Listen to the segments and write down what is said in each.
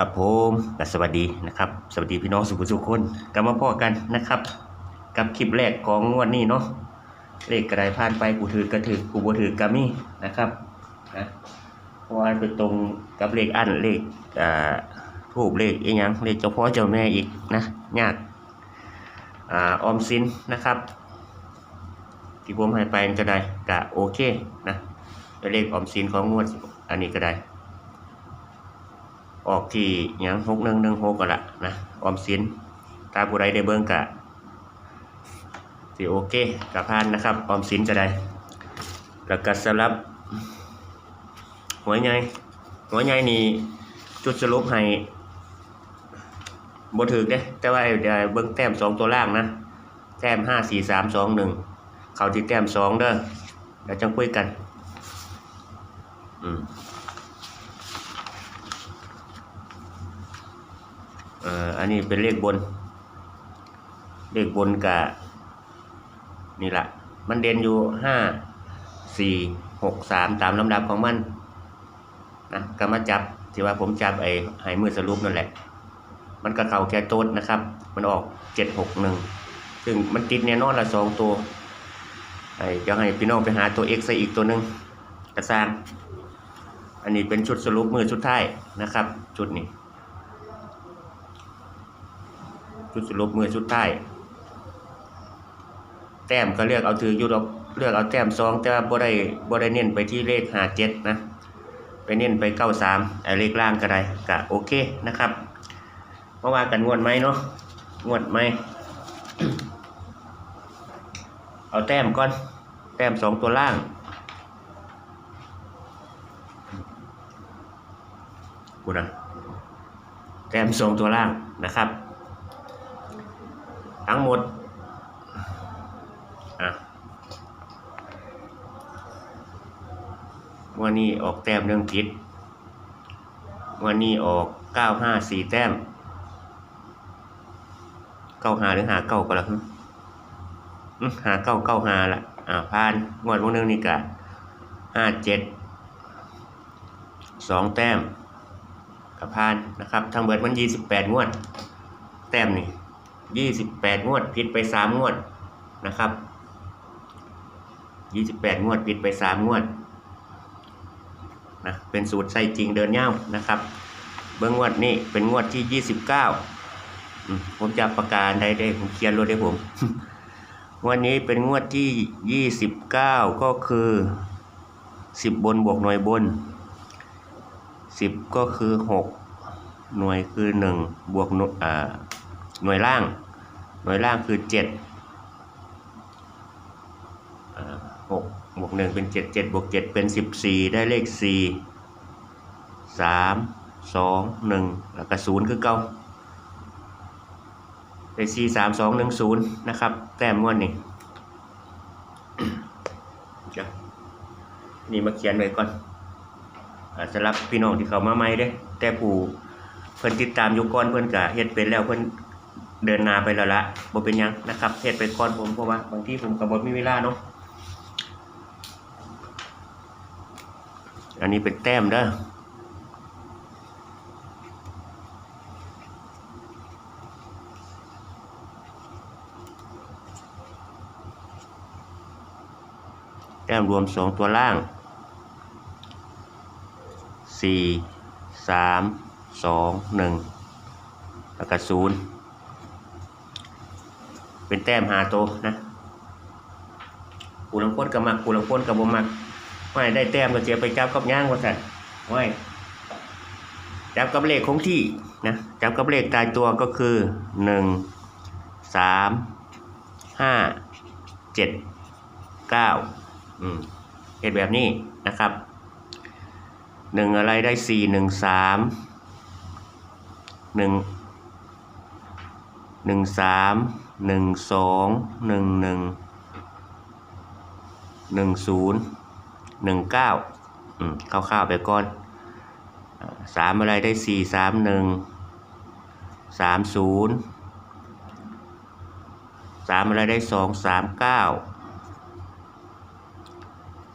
ครับผมกสวัสดีนะครับ สวัสดีพี่น้องสุขสุขคนกลับมาพ่อกันนะครับ กับคลิปแรกของงวดนี้เนาะเลขกระไดผ่านไปกูถือกระถือกูบถือกระมี่นะครับนะเพราะว่าไปตรงกับเลขอันเลขอ่าทูบเลขอียังเลขเจ้าพ่อเจ้าแม่อีกนะยากอ่าออมสินนะครับที่ผมให้ไปก็ได้กะโอเคนะเลขออมสินของงวดอันนี้ก็ได้ ออกที่ยังหกหนึ่งหนึ่งหกก็ละนะออมสินตาผู้ใดได้เบิ่งกะสิโอเคกับพานนะครับ ออมสินก็ได้แล้วก็สำหรับ หัวใหญ่หัวใหญ่นี่จุดสรุปให้บ่ถึกเด้แต่ว่าเดี๋ยวเบิ่งแต้มสองตัวล่างนะ แต้มห้าสี่สามสองหนึ่งเขาที่แต้มสองเด้อเดี๋ยวจังคุยกัน อืม อ่ออันนี้เป็นเลขบน เลขบนกะนี่แหละมันเด่นอยู่ห้าสี่หกสามตามลำดับของมันนะก็มาจับที่ว่าผมจับไอ้หายมือสรุปนั่นแหละ มันก็เข่าแค่โต้นนะครับ มันออกเจ็ดหกหนึ่งซึ่งมันติดแน่นอนละสองตัวไอ้จะให้พี่น้องไปหาตัว x ใส่อีกตัวหนึ่งกระซางอันนี้เป็นชุดสรุปมือชุดท้ายนะครับ ชุดนี้ ชุดสรุปมือชุดใต้ายแต้มก็เลือกเอาถือยู่ดอกเลือกเอาแต้มสองแต่ว่าบ่ได้บ่ได้เน้นไปที่เลขห้าเจ็ดนะ ไปเน้นไปเก้าสามไอเลขล่างก็ได้ก็โอเคนะครับเพราะว่ากันงวดไหมเนาะงวดไหมเอาแต้มก่อน แต้มสองตัวล่าง กูนะแต้มสองตัวล่างนะครับ ทั้งหมดอะวันนี้ออกแต้มเรื่องผิดวันนี้ออกเก้าห้าสี่แต้มเก้าหาหรือหาเก้าก็แล้วหาเก้าเก้าหาละอ่าพานงวดวันนึงนี่กะห้าเจ็ดสองแต้มกับพานนะครับทั้งเบิดมันยี่สิบแปดงวด แต้มนี่ ยี่สิบแปดงวดผิดไปสามงวดนะครับยี่สิบแปดงวดผิดไปสามงวดนะเป็นสูตรใส่จริงเดินเย้านะครับ เบื้องงวดนี้เป็นงวดที่ยี่สิบเก้าผมจะประกาศได้ได้ผมเขียนรถได้ผม วันนี้เป็นงวดที่ยี่สิบเก้าก็คือสิบบนบวกหน่วยบนสิบก็คือหกหน่วยคือหนึ่งบวกหน่วยอ่า หน่วยล่าง หน่วยล่างคือเจ็ดหกบวกหนึ่งเป็นเจ็ดเจ็ดบวกเจ็ดเป็นสิบสี่ได้เลขสี่สามสองหนึ่งแล้วก็ศูนย์คือเก้าได้สี่สามสองหนึ่งศูนย์นะครับ แต้มงวดนี่เดี๋ยวนี่มาเขียนไว้ก่อนอสำหรับพี่น้องที่เขามาใหม่เด้แต่ผู้เพิ่นติดตามอยู่ก่อนเพิ่นก็เฮ็ดเป็นแล้วเพิ่น เดินนาไปแล้วละบ่เป็นยังนะครับเฮ็ดไปก่อนผมเพราะว่าบางที่ผมก็บ่มีเวลาเนาะอันนี้เป็นแต้มเด้อแต้มรวมสองตัวล่างสี่สามสองหนึ่งแล้วก็ศูนย์ เป็นแต้มหาโตนะกูลังพ้นกับมักกูลังพ้นกับบ่มักไม่ได้แต้มก็เสียไปจับกับย่างว่าสันไม่จับกับเลขคงที่นะจับกับเลขตายตัวก็คือหนึ่งสามห้าเจ็ดเก้าอืมเหตุแบบนี้นะครับหนึ่งอะไรได้สี่หนึ่งสามหนึ่งหนึ่งสาม หนึ่งสองหนึ่งหนึ่งหนึ่งศูนย์หนึ่งเก้าอืมคร่าวๆไปก่อนสามอะไรได้สี่สามหนึ่งสามศูนย์สามอะไรได้สองสามเก้า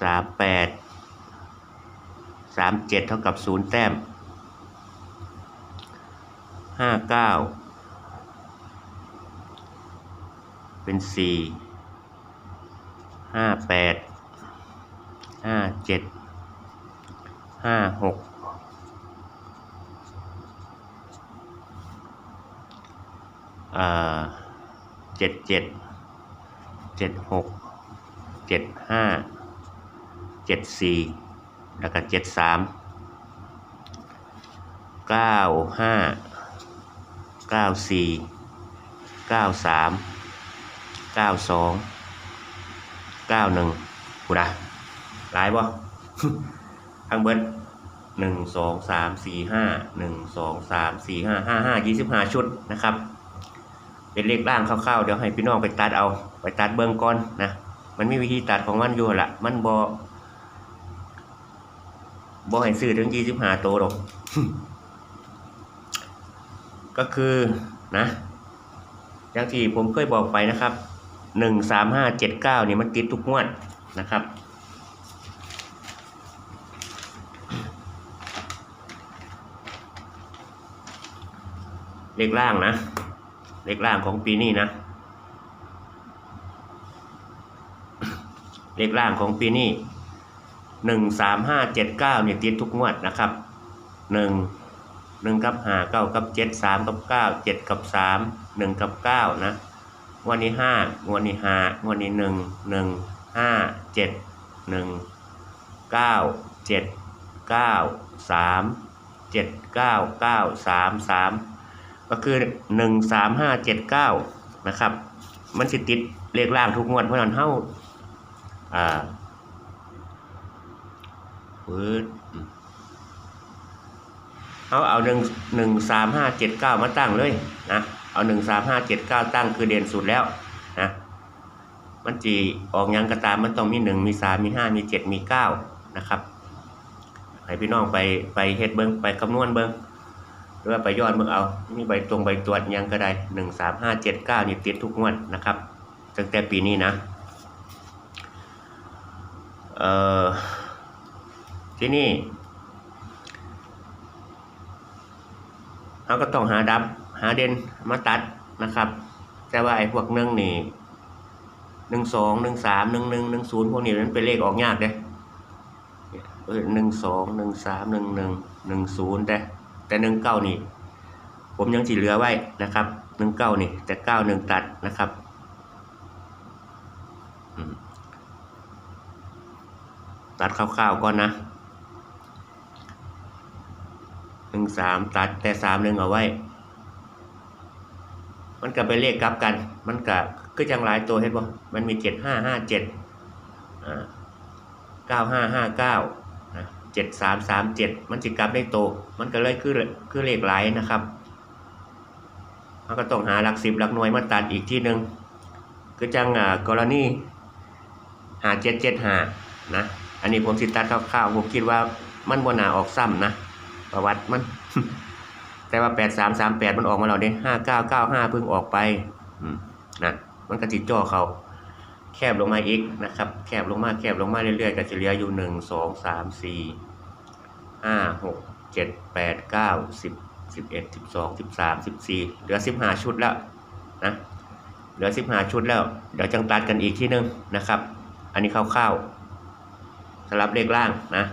สามแปดสามเจ็ดเท่ากับศูนย์แต้มห้าเก้า เป็นสี่ห้าแปดห้าเจ็ดห้าหกเจ็ดเจ็ดเจ็ดหกเจ็ดห้าเจ็ดสี่แล้วก็เจ็ดสามเก้าห้าเก้าสี่เก้าสาม เก้าสองเก้าหนึ่งกูนะหลายบ่ทั้งเบิดหนึ่งสองสามสี่ห้าหนึ่งสองสามสี่ห้าห้าห้ายี่สิบห้าชุดนะครับ เป็นเลขล่างคร่าวๆเดี๋ยวให้พี่น้องไปตัดเอาไปตัดเบื้องก่อนนะมันมีวิธีตัดของมันอยู่ละมันบอบอให้ซื้อถึงยี่สิบห้าโตหรอกก็คือนะอย่างที่ผมเคยบอกไปนะครับ หนึ่งสามห้าเจ็ดเก้านี่มันติดทุกงวดนะครับ เลขล่างนะ เลขล่างของปีนี้นะ เลขล่างของปีนี้หนึ่งสามห้าเจ็ดเก้าเนี่ยติดทุกงวดนะครับหนึ่งหนึ่งกับห้าเก้ากับเจ็ดสามกับเก้าเจ็ดกับสามหนึ่งกับเก้านะ งวันนี้ห้างวันนี้ห้างวันนี้หนึ่งหนึ่งห้าเจ็ดหนึ่งเก้าเจ็ดเก้าสามเจ็ดเก้าเก้าสามสามก็คือหนึ่งสามห้าเจ็ดเก้านะครับ มันสิติดเลขล่างทุกงวดเพราะนั้นเท่าอ่าปืดเขาเอาหนึ่งหนึ่งสามห้าเจ็ดเก้ามาตั้งเลยนะ เอาหนึ่งสามห้าเจ็ดเก้าตั้งคือเด่นสุดแล้วนะมันจีออกยังกระตามมันต้องมีหนึ่งมีสามมีห้ามีเจ็ดมีเก้านะครับให้พี่น้องไปไปเฮ็ดเบิ้งไปคำนวณเบิ้งหรือว่าไปย้อนเบิ่งเอามีใบตรงใบตรวจยังก็ได้หนึ่งสามห้าเจ็ดเก้านี่ติดทุกงวดนะครับตั้งแต่ปีนี้นะเอ่อที่นี่เราก็ต้องหาดับ หาเด่นมาตัดนะครับ แต่ว่าไอ้พวกหนึ่งนี่หนึ่งสองหนึ่งสามหนึ่งหนึ่งหนึ่งศูนย์พวกนี้มันเป็นเลขออกยากเด้เออหนึ่งสองหนึ่งสามหนึ่งหนึ่งหนึ่งศูนย์แต่แต่หนึ่งเก้านี่ ผมยังจีเหลือไว้นะครับหนึ่งเก้านี่ แต่เก้าหนึ่งตัดนะครับตัดคร่าวๆก่อนนะหนึ่งสามตัดแต่สามหนึ่งเอาไว้ มันก็ไปเลขกลับกัน มันก็ก็ยังหลายตัวเห็นบ่มันมีเจ็ดห้าห้าเจ็ดอ่าเก้าห้าห้าเก้าเจ็ดสามสามเจ็ดมันจิกลับได้โต มันก็เลยคือคือเลขหลายนะครับ มันก็ต้องหาหลักสิบหลักหน่วยมาตัดอีกที่หนึ่งคือจังอ่ากรณีหาเจ็ดเจ็ดหานะ อันนี้ผมสิตัดคร่าวๆผมคิดว่ามันบนาออกซ้ำนะ ประวัติมัน แต่ว่าแปดสามสามแปดมันออกมาแล้วเนี่ยห้าเก้าเก้าห้าเพิ่งออกไปนะมันก็จิจ่อเขาแคบลงมาอีกนะครับ แคบลงมาแคบลงมาเรื่อยๆก็จะเหลืออยู่หนึ่งสองสามสี่ห้าหกเจ็ดแปดเก้าสิบสิบเอ็ดสิบสองสิบสามสิบสี่เหลือสิบห้าชุดแล้วนะเหลือสิบห้าชุดแล้ว เดี๋ยวจังตัดกันอีกที่หนึ่งนะครับ อันนี้คร่าวๆสำหรับเลขล่างนะ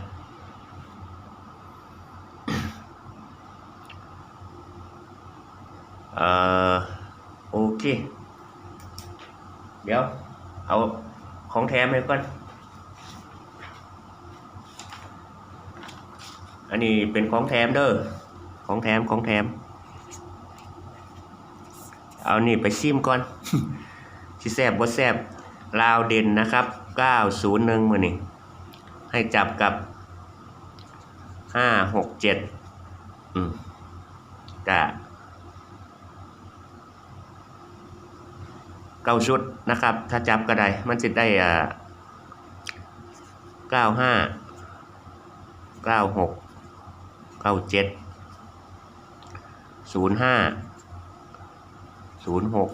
เอ่อโอเค เดี๋ยว เอาของแถมให้ก่อน อันนี้เป็นของแถมเด้อ ของแถมของแถม เอานี่ไปซิมก่อนสิแซบบ่แซบลาวเด่นนะครับ 901มือนี่ให้จับกับ 567 อืมกะ เก้าชุดนะครับ ถ้าจับก็ได้ มันจะได้อ่าเก้าห้าเก้าหกเก้าเจ็ดศูนย์ห้าศูนย์หก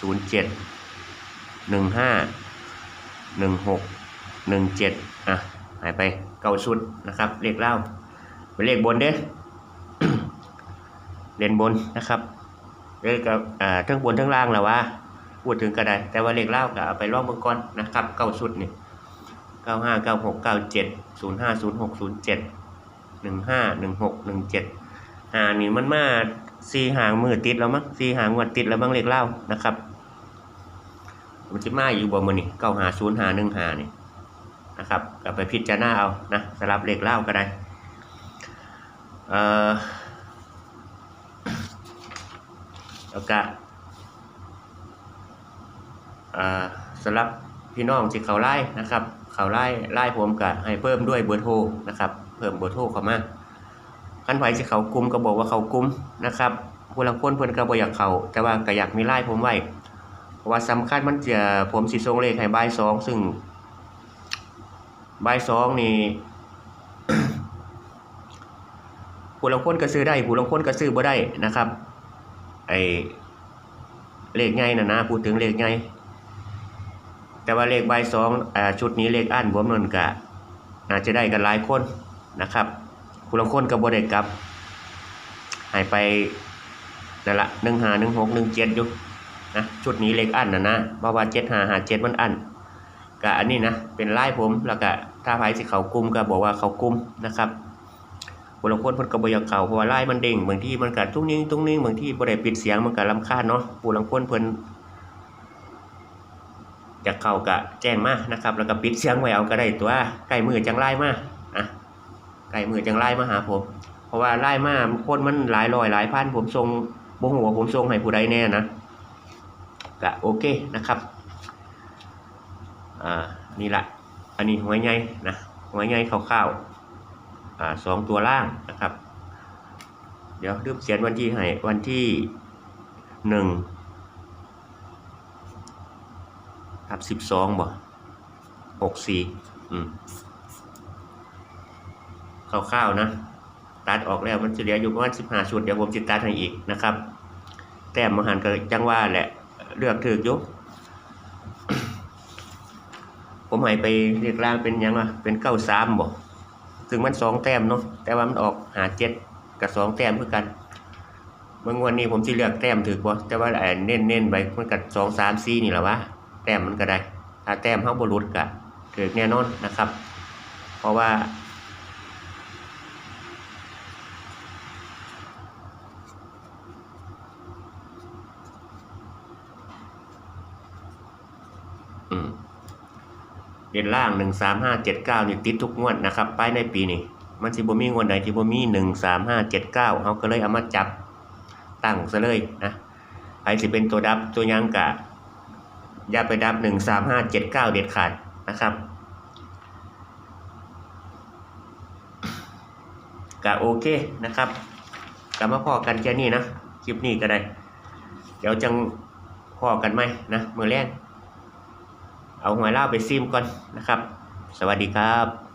ศูนย์เจ็ดหนึ่งห้าหนึ่งหกหนึ่งเจ็ดอะหายไปเก้าชุดนะครับ เลขเล่าเป็นเลขบนเด้ลเล่นบนนะครับเลยกับอ่าทั้งบนทั้งล่างแหละว่า พูดถึงก็ได้ แต่ว่าเลขเล่าก็เอาไปลองเบิ่งก่อนนะครับเก้าชุดนี่เก้าห้าเก้าหกเก้าเจ็ดศูนย์ห้าศูนย์หกศูนย์เจ็ดหนึ่งห้าหนึ่งหกหนึ่งเจ็ดหานี่มันมาสี่หางมือติดแล้วมั้งสี่หางวันติดแล้วบ้างเลขเล่านะครับมันจะมาอยู่บ่มือนี่เก้าหาศูนย์หาหนึ่งหานี่นะครับก็ไปพิจารณาเอานะสำหรับเลขเล่าก็ได้เอ่อแล้วก็ สำหรับพี่น้องที่เขาไล่นะครับ เขาไล่ไล่ผมก็ให้เพิ่มด้วยเบอร์โทรนะครับ เพิ่มเบอร์โทรเข้ามาคันไผที่เขากุมก็บอกว่าเขากุมนะครับผู้ลังคนเพิ่นก็บ่อยากเขาแต่ว่าก็อยากมีไล่ผมไว้เพราะว่าสำคัญมันจะผมสิส่งเลขให้บ่ายสองซึ่งใบสองนี่ผู้ลางคนก็ซื้อได้ผู้ลางคนก็ซื้อบ่ได้นะครับไอเลขไงนะนะพูดถึงเลขไง แต่ว่าเลขใบสองอชุดนี้เลขอันผมนนก็อาจจะได้กันหลายคนนะครับผู้ลงคนก็บ่ได้กลับให้ไปนั่นละหนึ่งหาหนึ่งหกหนึ่งเจ็ดอยู่นะชุดนี้เล็กอันนะนะเพราะว่าเจ็ดหาหาเจ็ดมันอันก็อันนี้นะเป็นไล่ผมแล้วก็ถ้าไผสิเขากลุ่มก็บอกว่าเขากลุ่มนะครับบางคนเพิ่นก็บ่อยากเขาเพราะว่าไล่มันเด้งบางที่มันก็ตุ้งนิ่งตุ้งนิ่งบางที่บ่ได้ปิดเสียงมันก็รำคาเนาะผู้ลางคนเพิ่น อยากเข้าก็แจ้งมานะครับ แล้วก็ปิดเสียงไว้เอาก็ได้ตัวใกล้มือจังไล่มาอะใกล้มือจังไล่มาหาผม เพราะว่าไล่มาคนมันหลายร้อยหลายพันผมส่งบ่ฮู้ว่าผมส่งให้ผู้ใดแน่นะก็โอเคนะครับอ่านี่แหละอันนี้หัวใหญ่นะหัวใหญ่คร่าวๆอ่าสองตัวล่างนะครับ เดี๋ยวลืมเขียนวันที่ให้วันที่หนึ่ง ทับสิบสองบ่หกสี่อืมคร่าวๆนะตัดออกแล้วมันจะเหลืออยู่ประมาณสิบห้าชุดเดี๋ยวผมจะตัดให้อีกนะครับ แต้มมหันก็จังว่าแหละเลือกถือยุผมให้ไปเรียกล่างเป็นยังอะเป็นเก้าสามบ่ถึงมันสองแต้มเนาะแต่ว่ามันออกหาเจ็ดกับสองแต้มเพื่อกันเมื่อวันนี้ผมจะเลือกแต้มถือบ่แต่ว่าเน้นเน้นๆไปมันกับสองสามสี่นี่แหละวะ แต้มมันก็ได้ ถ้าแต้มเขาบรุษกะถือแน่นอนนะครับ เพราะว่าอืมเด่นล่างหนึ่งสามห้าเจ็ดเก้านี่ติดทุกงวดนะครับป้ายในปีนี้มันสิบมีงวดใดที่บ่มีหนึ่งสามห้าเจ็ดเก้าเขาก็เลยเอามาจับตั้งซะเลยนะใครสิเป็นตัวดับตัวยังกะ อย่าไปดับหนึ่งสามห้าเจ็ดเก้าเด็ดขาดนะครับก็โอเคนะครับกลับมาพอกันแค่นี้นะ คลิปนี้ก็ได้ เดี๋ยวจังพอกันไหมนะมือแรกเอาหวยเล่าไปซิมก่อนนะครับ สวัสดีครับ